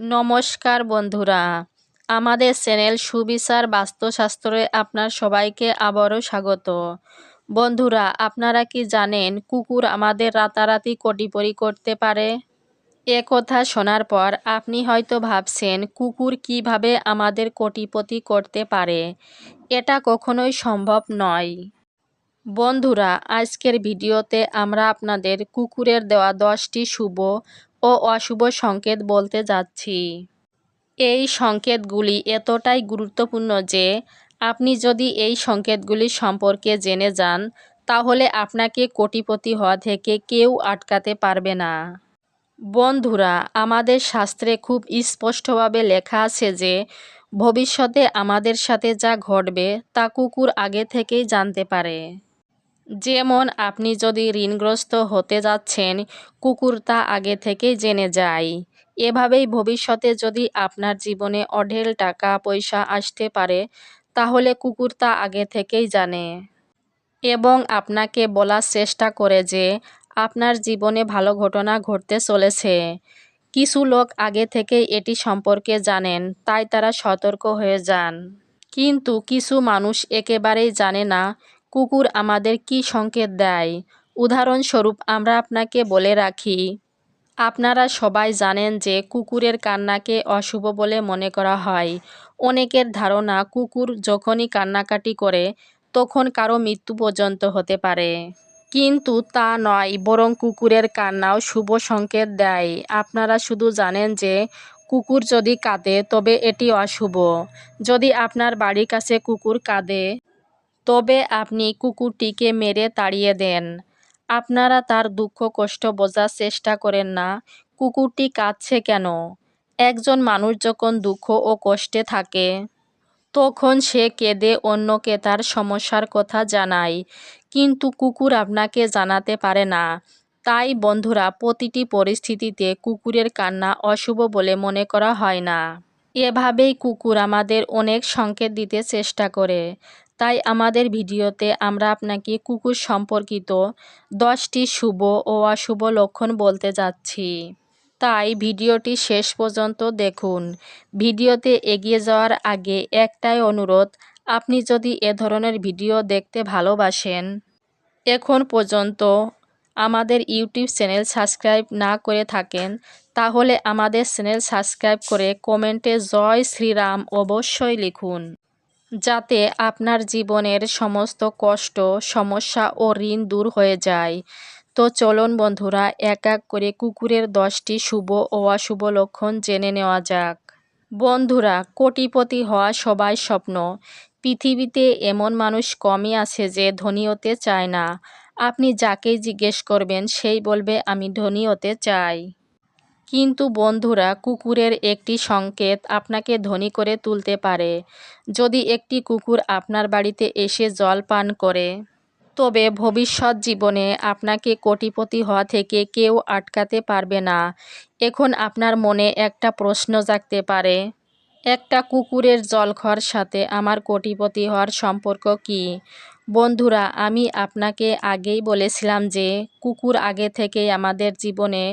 নমস্কার বন্ধুরা। আমাদের চ্যানেল সুবিচার বাস্তুশাস্ত্রে আপনার সবাইকে আবারও স্বাগত। বন্ধুরা, আপনারা কি জানেন কুকুর আমাদের রাতারাতি কোটিপরি করতে পারে? এ কথা শোনার পর আপনি হয়তো ভাবছেন, কুকুর কীভাবে আমাদের কোটিপতি করতে পারে? এটা কখনোই সম্ভব নয়। বন্ধুরা, আজকের ভিডিওতে আমরা আপনাদের কুকুরের দেওয়া দশটি শুভ ও অশুভ সংকেত বলতে যাচ্ছি। এই সংকেতগুলি এতটাই গুরুত্বপূর্ণ যে, আপনি যদি এই সংকেতগুলি সম্পর্কে জেনে যান, তাহলে আপনাকে কোটিপতি হওয়া থেকে কেউ আটকাতে পারবে না। বন্ধুরা, আমাদের শাস্ত্রে খুব স্পষ্টভাবে লেখা আছে যে, ভবিষ্যতে আমাদের সাথে যা ঘটবে তা কুকুর আগে থেকেই জানতে পারে। যেমন আপনি যদি ঋণগ্রস্ত হতে যাচ্ছেন, কুকুর তা আগে থেকেই জেনে যায়। এভাবেই ভবিষ্যতে যদি আপনার জীবনে অঢেল টাকা, পয়সা আসতে পারে, তাহলে কুকুর তা আগে থেকেই জানে। এবং আপনাকে বলার চেষ্টা করে যে, আপনার জীবনে ভালো ঘটনা ঘটতে চলেছে। কিছু লোক আগে থেকেই এটি সম্পর্কে জানেন, তাই তারা সতর্ক হয়ে যান। কিন্তু কিছু মানুষ একেবারেই জানে না কুকুর আমাদের কি সংকেত দেয়? উদাহরণস্বরূপ, আমরা আপনাকে বলে রাখি, আপনারা সবাই জানেন যে কুকুরের কান্নাকে অশুভ বলে মনে করা হয়। অনেকের ধারণা, কুকুর যখনই কান্নাকাটি করে, তখন কারও মৃত্যু পর্যন্ত হতে পারে। কিন্তু তা নয়, বরং কুকুরের কান্নাও শুভ সংকেত দেয়। আপনারা শুধু জানেন যে কুকুর যদি কাঁদে, তবে এটি অশুভ। যদি আপনার বাড়ির কাছে কুকুর কাঁদে তবে আপনি কুকুরটিকে মেরে তাড়িয়ে দেন। আপনারা তার দুঃখ কষ্ট বোঝার চেষ্টা করেন না। কুকুরটি কাঁদছে কেন? একজন মানুষ যখন দুঃখ ও কষ্টে থাকে, তখন সে কেঁদে অন্যকে তার সমস্যার কথা জানায়। কিন্তু কুকুর আপনাকে জানাতে পারে না। তাই বন্ধুরা, প্রতিটি পরিস্থিতিতে কুকুরের কান্না অশুভ বলে মনে করা হয় না। এভাবেই কুকুর আমাদের অনেক সংকেত দিতে চেষ্টা করে। তাই আমাদের ভিডিওতে আমরা আপনাকে কুকুর সম্পর্কিত দশটি শুভ ও অশুভ লক্ষণ বলতে যাচ্ছি। তাই ভিডিওটি শেষ পর্যন্ত দেখুন। ভিডিওতে এগিয়ে যাওয়ার আগে একটাই অনুরোধ, আপনি যদি এ ধরনের ভিডিও দেখতে ভালোবাসেন, এখন পর্যন্ত আমাদের ইউটিউব চ্যানেল সাবস্ক্রাইব না করে থাকেন, তাহলে আমাদের চ্যানেল সাবস্ক্রাইব করে কমেন্টে জয় শ্রীরাম অবশ্যই লিখুন। যাতে আপনার জীবনের সমস্ত কষ্ট, সমস্যা ও ঋণ দূর হয়ে যায়। তো চলুন বন্ধুরা, এক এক করে কুকুরের দশটি শুভ ও অশুভ লক্ষণ জেনে নেওয়া যাক। বন্ধুরা, কোটিপতি হওয়া সবাই স্বপ্ন। পৃথিবীতে এমন মানুষ কমই আছে যে ধনী হতে চায় না। আপনি যাকেই জিজ্ঞেস করবেন, সেই বলবে, আমি ধনী হতে চাই। কিন্তু বন্ধুরা কুকুরের একটি সংকেত আপনাকে ধনী করে তুলতে পারে। যদি একটি কুকুর আপনার বাড়িতে এসে জল পান করে, তবে ভবিষ্যৎ জীবনে আপনাকে কোটিপতি হওয়া থেকে কেউ আটকাতে পারবে না। এখন আপনার মনে একটা প্রশ্ন জাগতে পারে, একটা কুকুরের জলখর সাথে আমার কোটিপতি হওয়ার সম্পর্ক কি? বন্ধুরা, আমি আপনাকে আগেই বলেছিলাম যে কুকুর আগে থেকেই আমাদের জীবনে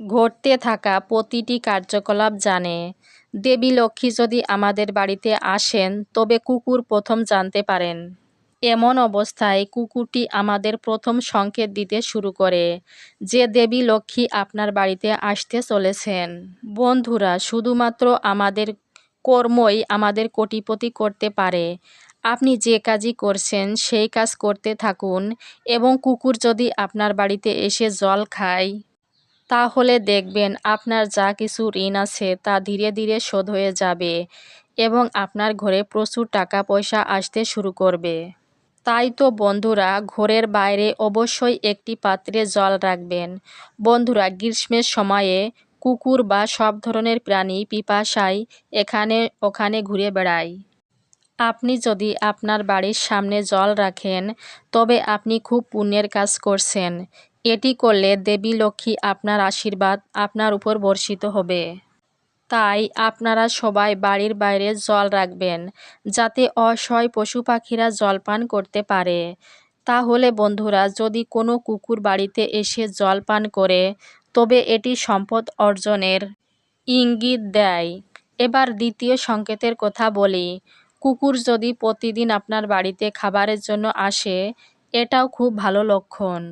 ঘটতে থাকা প্রতিটি কার্যকলাপ জানে। দেবী লক্ষ্মী যদি আমাদের বাড়িতে আসেন, তবে কুকুর প্রথম জানতে পারেন। এমন অবস্থায় কুকুরটি আমাদের প্রথম সংকেত দিতে শুরু করে যে, দেবী লক্ষ্মী আপনার বাড়িতে আসতে চলেছেন। বন্ধুরা, শুধুমাত্র আমাদের কর্মই আমাদের কোটিপতি করতে পারে। আপনি যে কাজই করছেন, সেই কাজ করতে থাকুন এবং কুকুর যদি আপনার বাড়িতে এসে জল খায় তাহলে দেখবেন আপনার যা কিছু ঋণ আছে তা ধীরে ধীরে শোধ হয়ে যাবে এবং আপনার ঘরে প্রচুর টাকা পয়সা আসতে শুরু করবে। তাই তো বন্ধুরা, ঘরের বাইরে অবশ্যই একটি পাত্রে জল রাখবেন। বন্ধুরা, গ্রীষ্মের সময়ে কুকুর বা সব ধরনের প্রাণী পিপাসায় এখানে ওখানে ঘুরে বেড়ায়। আপনি যদি আপনার বাড়ির সামনে জল রাখেন, তবে আপনি খুব পুণ্যের কাজ করছেন। এটি করলে দেবী লক্ষ্মী আপনার আশীর্বাদ আপনার উপর বর্ষিত হবে। তাই আপনারা সবাই বাড়ির বাইরে জল রাখবেন, যাতে অসহায় পশু পাখিরা জল পান করতে পারে। তাহলে বন্ধুরা, যদি কোনো কুকুর বাড়িতে এসে জল পান করে, তবে এটি সম্পদ অর্জনের ইঙ্গিত দেয়। এবার দ্বিতীয় সংকেতের কথা বলি। কুকুর যদি প্রতিদিন আপনার বাড়িতে খাবারের জন্য আসে, এটাও খুব ভালো লক্ষণ।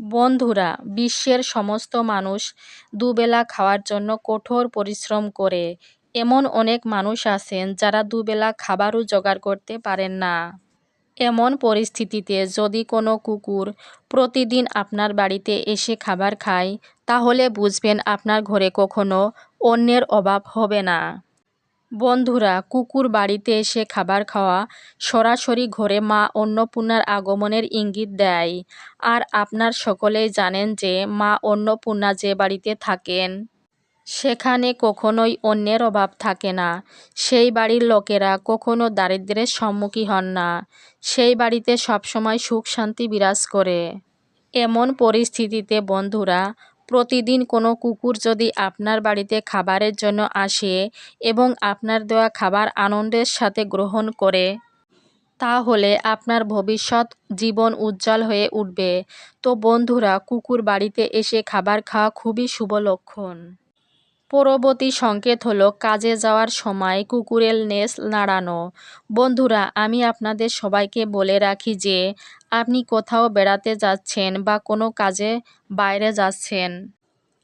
বন্ধুরা, বিশ্বের সমস্ত মানুষ দুবেলা খাওয়ার জন্য কঠোর পরিশ্রম করে। এমন অনেক মানুষ আছেন যারা দুবেলা খাবারও জোগাড় করতে পারেন না। এমন পরিস্থিতিতে যদি কোনো কুকুর প্রতিদিন আপনার বাড়িতে এসে খাবার খায়, তাহলে বুঝবেন আপনার ঘরে কখনো অন্যের অভাব হবে না। বন্ধুরা, কুকুর বাড়িতে এসে খাবার খাওয়া সরাসরি ঘরে মা অন্নপূর্ণার আগমনের ইঙ্গিত দেয়। আর আপনার সকলেই জানেন যে মা অন্নপূর্ণা যে বাড়িতে থাকেন, সেখানে কখনোই অন্যের অভাব থাকে না। সেই বাড়ির লোকেরা কখনো দারিদ্র্যের সম্মুখী হন না। সেই বাড়িতে সবসময় সুখ শান্তি বিরাজ করে। এমন পরিস্থিতিতে বন্ধুরা প্রতিদিন কোনো কুকুর যদি আপনার বাড়িতে খাবারের জন্য আসে এবং আপনার দেওয়া খাবার আনন্দের সাথে গ্রহণ করে, তাহলে আপনার ভবিষ্যৎ জীবন উজ্জ্বল হয়ে উঠবে। তো বন্ধুরা, কুকুর বাড়িতে এসে খাবার খাওয়া খুবই শুভ লক্ষণ। পরবর্তী সংকেত হলো কাজে যাওয়ার সময় কুকুরের নেস নাড়ানো। বন্ধুরা, আমি আপনাদের সবাইকে বলে রাখি যে, আপনি কোথাও বেড়াতে যাচ্ছেন বা কোনো কাজে বাইরে যাচ্ছেন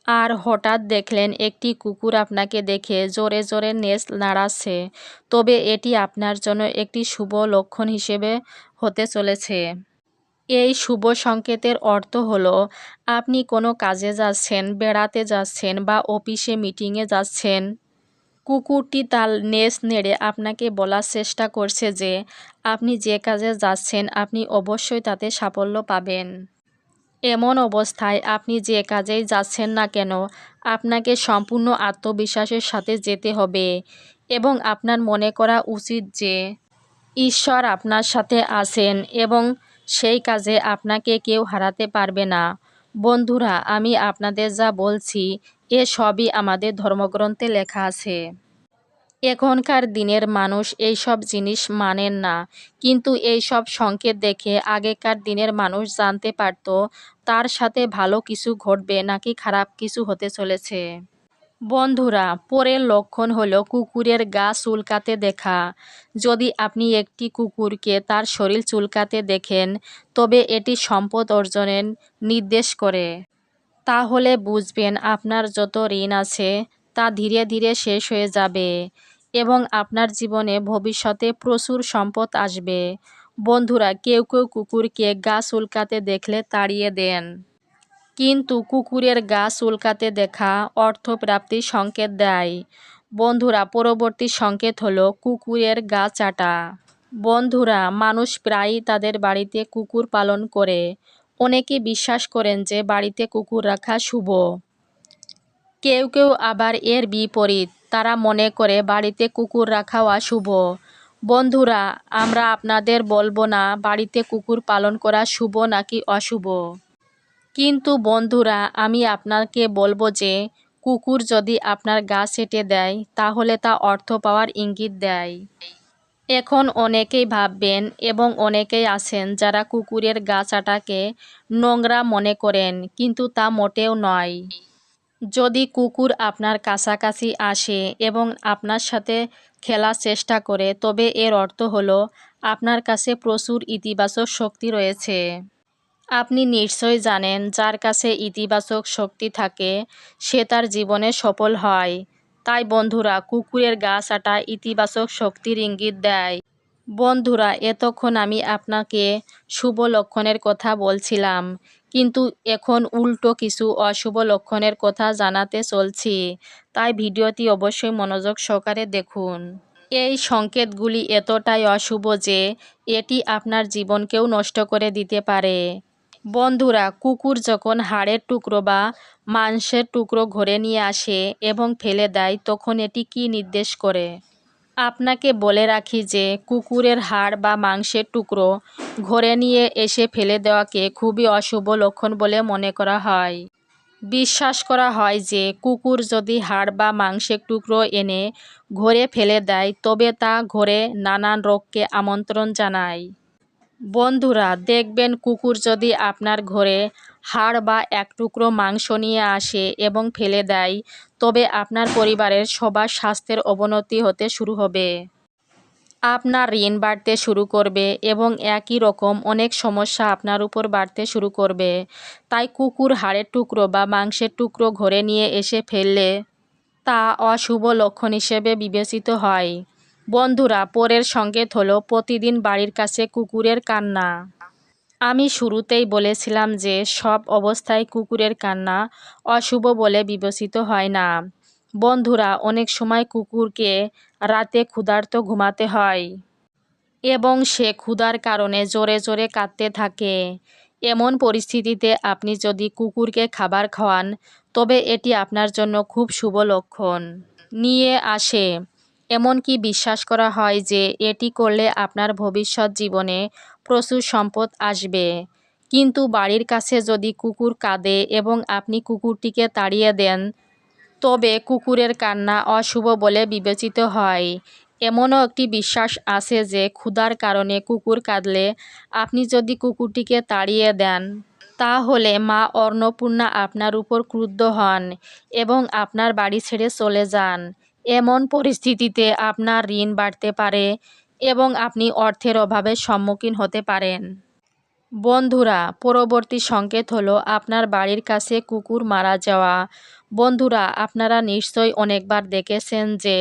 আর হঠাৎ দেখলেন একটি কুকুর আপনাকে দেখে জোরে জোরে নেস নাড়াচ্ছে, তবে এটি আপনার জন্য একটি শুভ লক্ষণ হিসেবে হতে চলেছে। এই শুভ সংকেতের অর্থ হলো, আপনি কোনো কাজে যাচ্ছেন, বেড়াতে যাচ্ছেন বা অফিসে মিটিংয়ে যাচ্ছেন। কুকুরটি তার নেস নেড়ে আপনাকে বলার চেষ্টা করছে যে, আপনি যে কাজে যাচ্ছেন, আপনি অবশ্যই তাতে সাফল্য পাবেন। এমন অবস্থায় আপনি যে কাজেই যাচ্ছেন না কেন, আপনাকে সম্পূর্ণ আত্মবিশ্বাসের সাথে যেতে হবে এবং আপনার মনে করা উচিত যে, ঈশ্বর আপনার সাথে আছেন এবং সেই কাজে আপনাকে কেউ হারাতে পারবে না। বন্ধুরা, আমি আপনাদের যা বলছি, এ সবই আমাদের ধর্মগ্রন্থে লেখা আছে। এখনকার দিনের মানুষ এই সব জিনিস মানেন না। কিন্তু এই সব সংকেত দেখে আগেকার দিনের মানুষ জানতে পারত, তার সাথে ভালো কিছু ঘটবে নাকি খারাপ কিছু হতে চলেছে। বন্ধুরা, পরের লক্ষণ হলো কুকুরের গা চুলকাতে দেখা। যদি আপনি একটি কুকুরকে তার শরীর চুলকাতে দেখেন, তবে এটি সম্পদ অর্জনের নির্দেশ করে। তাহলে বুঝবেন আপনার যত ঋণ আছে, তা ধীরে ধীরে শেষ হয়ে যাবে এবং আপনার জীবনে ভবিষ্যতে প্রচুর সম্পদ আসবে। বন্ধুরা, কেউ কেউ কুকুরকে গা চুলকাতে দেখলে তাড়িয়ে দেন। কিন্তু কুকুরের গা চুলকাতে দেখা অর্থপ্রাপ্তির সংকেত দেয়। বন্ধুরা, পরবর্তী সংকেত হলো কুকুরের গা চাটা। বন্ধুরা, মানুষ প্রায়ই তাদের বাড়িতে কুকুর পালন করে। অনেকে বিশ্বাস করেন যে বাড়িতে কুকুর রাখা শুভ। কেউ কেউ আবার এর বিপরীত। তারা মনে করে বাড়িতে কুকুর রাখাও অশুভ বন্ধুরা, আমরা আপনাদের বলব না বাড়িতে কুকুর পালন করা শুভ নাকি অশুভ। কিন্তু বন্ধুরা, আমি আপনাকে বলব যে, কুকুর যদি আপনার গা সেটে দেয়, তাহলে তা অর্থ পাওয়ার ইঙ্গিত দেয়। এখন অনেকেই ভাববেন এবং অনেকেই আছেন যারা কুকুরের গা চাটাকে নোংরা মনে করেন, কিন্তু তা মোটেও নয়। যদি কুকুর আপনার কাছাকাছি আসে এবং আপনার সাথে খেলার চেষ্টা করে, তবে এর অর্থ হলো, আপনার কাছে প্রচুর ইতিবাচক শক্তি রয়েছে। আপনি নিশ্চয় জানেন যার কাছে ইতিবাচক শক্তি থাকে, সে তার জীবনে সফল হয়। তাই বন্ধুরা, কুকুরের গা চাটা ইতিবাচক শক্তির ইঙ্গিত দেয়। বন্ধুরা, এতক্ষণ আমি আপনাকে শুভ লক্ষণের কথা বলছিলাম, কিন্তু এখন উল্টো কিছু অশুভ লক্ষণের কথা জানাতে চলছি। তাই ভিডিওটি অবশ্যই মনোযোগ সহকারে দেখুন। এই সংকেতগুলি এতটাই অশুভ যে, এটি আপনার জীবনকেও নষ্ট করে দিতে পারে। বন্ধুরা, কুকুর যখন হাড়ের টুকরো বা মাংসের টুকরো ঘরে নিয়ে আসে এবং ফেলে দেয়, তখন এটি কি নির্দেশ করে? আপনাকে বলে রাখি যে, কুকুরের হাড় বা মাংসের টুকরো ঘরে নিয়ে এসে ফেলে দেওয়াকে খুবই অশুভ লক্ষণ বলে মনে করা হয়। বিশ্বাস করা হয় যে, কুকুর যদি হাড় বা মাংসের টুকরো এনে ঘরে ফেলে দেয়, তবে তা ঘরে নানান রোগকে আমন্ত্রণ জানায়। বন্ধুরা, দেখবেন কুকুর যদি আপনার ঘরে হাড় বা এক টুকরো মাংস নিয়ে আসে এবং ফেলে দেয়, তবে আপনার পরিবারের সবার স্বাস্থ্যের অবনতি হতে শুরু হবে। আপনার ঋণ বাড়তে শুরু করবে এবং একই রকম অনেক সমস্যা আপনার উপর বাড়তে শুরু করবে। তাই কুকুর হাড়ের টুকরো বা মাংসের টুকরো ঘরে নিয়ে এসে ফেললে তা অশুভ লক্ষণ হিসেবে বিবেচিত হয়। বন্ধুরা, পরের সংকেত হলো, প্রতিদিন বাড়ির কাছে কুকুরের কান্না। আমি শুরুতেই বলেছিলাম যে, সব অবস্থায় কুকুরের কান্না অশুভ বলে বিবেচিত হয় না। বন্ধুরা, অনেক সময় কুকুরকে রাতে ক্ষুধার্ত ঘুমাতে হয় এবং সে ক্ষুধার কারণে জোরে জোরে কাঁদতে থাকে। এমন পরিস্থিতিতে আপনি যদি কুকুরকে খাবার খাওয়ান, তবে এটি আপনার জন্য খুব শুভ লক্ষণ। নিয়ে আসে। এমনকি বিশ্বাস করা হয় যে এটি করলে আপনার ভবিষ্যৎ জীবনে প্রচুর সম্পদ আসবে। কিন্তু বাড়ির কাছে যদি কুকুর কাঁদে এবং আপনি কুকুরটিকে তাড়িয়ে দেন, তবে কুকুরের কান্না অশুভ বলে বিবেচিত হয়। এমনও একটি বিশ্বাস আছে যে ক্ষুধার কারণে কুকুর কাঁদলে আপনি যদি কুকুরটিকে তাড়িয়ে দেন, তাহলে মা অন্নপূর্ণা আপনার উপর ক্রুদ্ধ হন এবং আপনার বাড়ি ছেড়ে চলে যান। এমন পরিস্থিতিতে আপনার ঋণ বাড়তে পারে এবং আপনি অর্থের অভাবে সম্মুখীন হতে পারেন। বন্ধুরা, পরবর্তী সংকেত হলো আপনার বাড়ির কাছে কুকুর মারা যাওয়া। বন্ধুরা, আপনারা নিশ্চয়ই অনেকবার দেখেছেন যে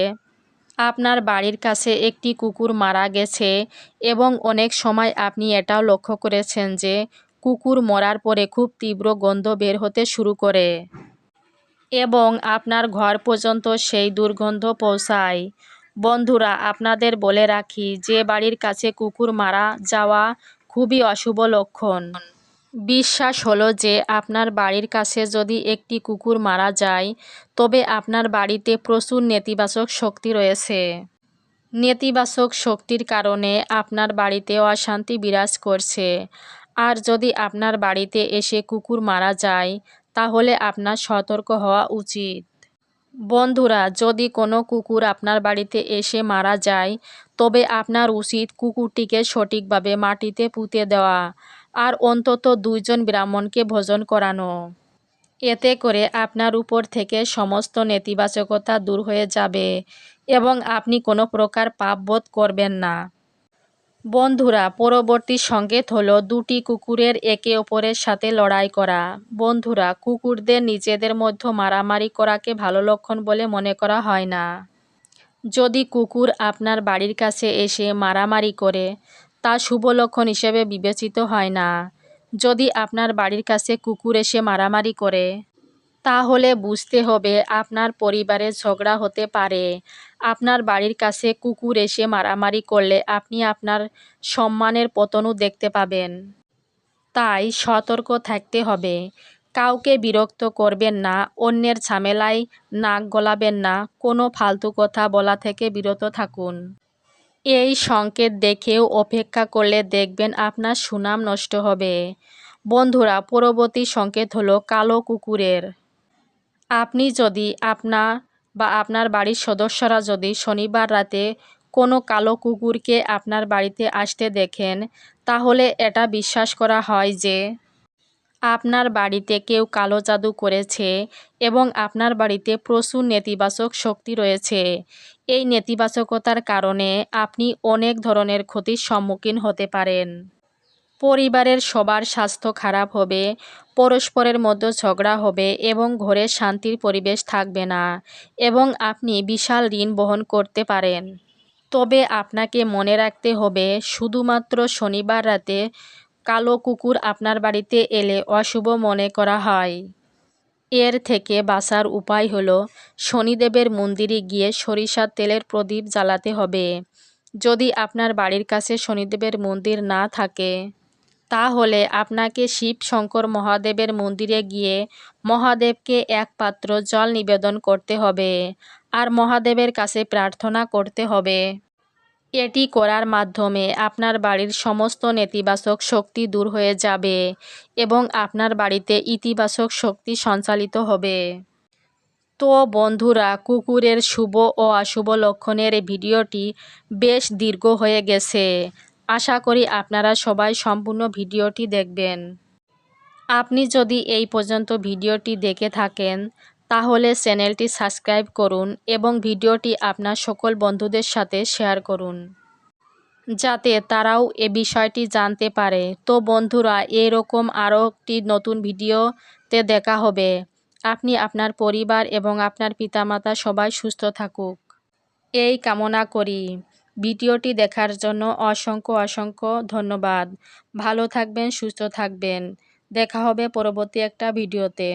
আপনার বাড়ির কাছে একটি কুকুর মারা গেছে এবং অনেক সময় আপনি এটাও লক্ষ্য করেছেন যে কুকুর মরার পরে খুব তীব্র গন্ধ বের হতে শুরু করে। এবং আপনার ঘর পর্যন্ত সেই দুর্গন্ধ পৌঁছায়। বন্ধুরা, আপনাদের বলে রাখি, যে বাড়ির কাছে কুকুর মারা যাওয়া খুবই অশুভ লক্ষণ। বিশ্বাস হলো যে আপনার বাড়ির কাছে যদি একটি কুকুর মারা যায়, তবে আপনার বাড়িতে প্রচুর নেতিবাচক শক্তি রয়েছে। নেতিবাচক শক্তির কারণে আপনার বাড়িতে অশান্তি বিরাজ করছে। আর যদি আপনার বাড়িতে এসে কুকুর মারা যায় তাহলে আপনার সতর্ক হওয়া উচিত। বন্ধুরা, যদি কোনো কুকুর আপনার বাড়িতে এসে মারা যায়, তবে আপনার উচিত কুকুরটিকে সঠিকভাবে মাটিতে পুঁতে দেওয়া আর অন্তত দুইজন ব্রাহ্মণকে ভোজন করানো। এতে করে আপনার উপর থেকে সমস্ত নেতিবাচকতা দূর হয়ে যাবে এবং আপনি কোনো প্রকার পাপ বোধ করবেন না। বন্ধুরা, পরবর্তী সংকেত হলো দুটি কুকুরের একে অপরের সাথে লড়াই করা। বন্ধুরা, কুকুরদের নিজেদের মধ্যে মারামারি করাকে ভালো লক্ষণ বলে মনে করা হয় না। যদি কুকুর আপনার বাড়ির কাছে এসে মারামারি করে, তা শুভ লক্ষণ হিসেবে বিবেচিত হয় না। যদি আপনার বাড়ির কাছে কুকুর এসে মারামারি করে, তাহলে বুঝতে হবে আপনার পরিবারে ঝগড়া হতে পারে। আপনার বাড়ির কাছে কুকুর এসে মারামারি করলে আপনি আপনার সম্মানের পতনও দেখতে পাবেন। তাই সতর্ক থাকতে হবে। কাউকে বিরক্ত করবেন না, অন্যের ঝামেলায় নাক গলাবেন না, কোনো ফালতু কথা বলা থেকে বিরত থাকুন। এই সংকেত দেখেও অপেক্ষা করলে দেখবেন আপনার সুনাম নষ্ট হবে। বন্ধুরা, পরবর্তী সংকেত হলো কালো কুকুরের। আপনি যদি আপনার বা আপনার বাড়ির সদস্যরা যদি শনিবার রাতে কোনো কালো কুকুরকে আপনার বাড়িতে আসতে দেখেন, তাহলে এটা বিশ্বাস করা হয় যে আপনার বাড়িতে কেউ কালো জাদু করেছে এবং আপনার বাড়িতে প্রচুর নেতিবাচক শক্তি রয়েছে। এই নেতিবাচকতার কারণে আপনি অনেক ধরনের ক্ষতির সম্মুখীন হতে পারেন। পরিবারের সবার স্বাস্থ্য খারাপ হবে, পরস্পরের মধ্যে ঝগড়া হবে এবং ঘরে শান্তির পরিবেশ থাকবে না এবং আপনি বিশাল ঋণ বহন করতে পারেন। তবে আপনাকে মনে রাখতে হবে, শুধুমাত্র শনিবার রাতে কালো কুকুর আপনার বাড়িতে এলে অশুভ মনে করা হয়। এর থেকে বাঁচার উপায় হলো, শনিদেবের মন্দিরে গিয়ে সরিষার তেলের প্রদীপ জ্বালাতে হবে। যদি আপনার বাড়ির কাছে শনিদেবের মন্দির না থাকে তাহলে আপনাকে শিব শঙ্কর মহাদেবের মন্দিরে গিয়ে মহাদেবকে এক পাত্র জল নিবেদন করতে হবে আর মহাদেবের কাছে প্রার্থনা করতে হবে। এটি করার মাধ্যমে আপনার বাড়ির সমস্ত নেতিবাচক শক্তি দূর হয়ে যাবে এবং আপনার বাড়িতে ইতিবাচক শক্তি সঞ্চালিত হবে। তো বন্ধুরা, কুকুরের শুভ ও অশুভ লক্ষণের ভিডিওটি বেশ দীর্ঘ হয়ে গেছে। আশা করি আপনারা সবাই সম্পূর্ণ ভিডিওটি দেখবেন। আপনি যদি এই পর্যন্ত ভিডিওটি দেখে থাকেন, তাহলে চ্যানেলটি সাবস্ক্রাইব করুন এবং ভিডিওটি আপনার সকল বন্ধুদের সাথে শেয়ার করুন। যাতে তারাও এ বিষয়টি জানতে পারে। তো বন্ধুরা, এরকম আরও একটি নতুন ভিডিওতে দেখা হবে। আপনি আপনার পরিবার এবং আপনার পিতামাতা সবাই সুস্থ থাকুক। এই কামনা করি। ভিডিওটি দেখার জন্য অসংখ্য অসংখ্য ধন্যবাদ। ভালো থাকবেন, সুস্থ থাকবেন। দেখা হবে পরবর্তী একটা ভিডিওতে।